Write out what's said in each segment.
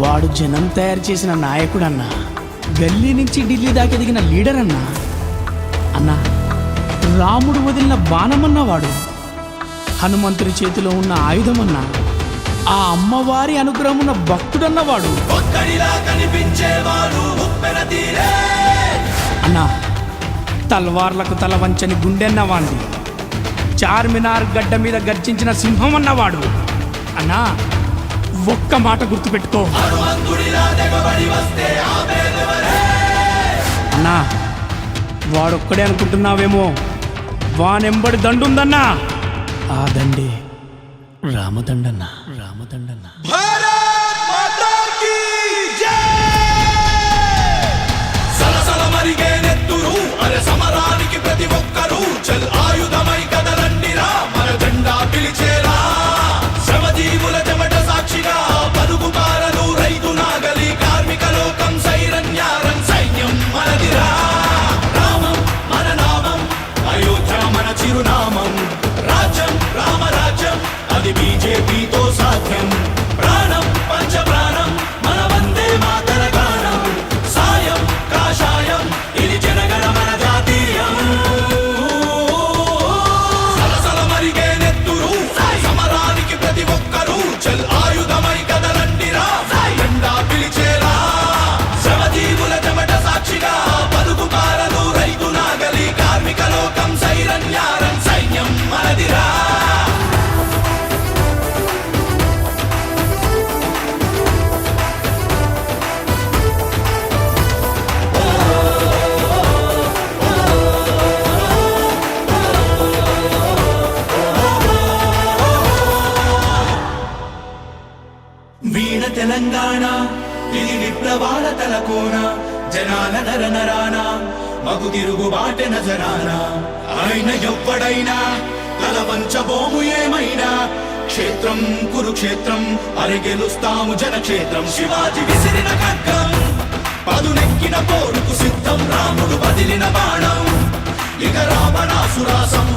వాడు జనం తయారు చేసిన నాయకుడన్నా గల్లీ నుంచి ఢిల్లీ దాకా ఎదిగిన లీడర్ అన్నా అన్నా రాముడు వదిలిన బాణమన్నా వాడు హనుమంతుడి చేతిలో ఉన్న ఆయుధమన్నా ఆ అమ్మవారి అనుగ్రహం ఉన్న భక్తుడన్నవాడు. అన్నా తల్వార్లకు తల వంచని గుండెన్నవాంది చార్మినార్ గడ్డ మీద గర్జించిన సింహం అన్నవాడు అన్నా ఒక్క మాట గుర్తుపెట్టుకో. అన్నా వాడొక్కడే అనుకుంటున్నావేమో. వానెంబడి దండుందన్నా. ఆ దండే రామదండన్నా. రామదండన్నా వీణ తెలంగాణ ఇది విప్లవాల తలకోన జనాల నర నరాన మగు తిరుగు బాట నజరాన ఆయన ఎవ్వడైనా తల పంచబోము ఏమైనా? క్షేత్రం కురుక్షేత్రం అరి గెలుస్తాము జనక్షేత్రం. శివాజీ విసిరిన ఖడ్గం పదునెక్కిన పోరుకు సిద్ధం. రాముడు బదిలిన బాణం ఇక రావణాసురాసం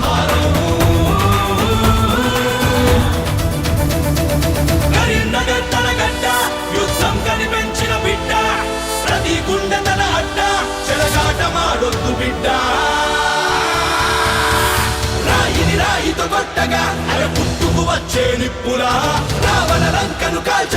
రాయితో కొట్టగా అర పుట్టుకు వచ్చే నిప్పులా రావణ లంకను కాల్చ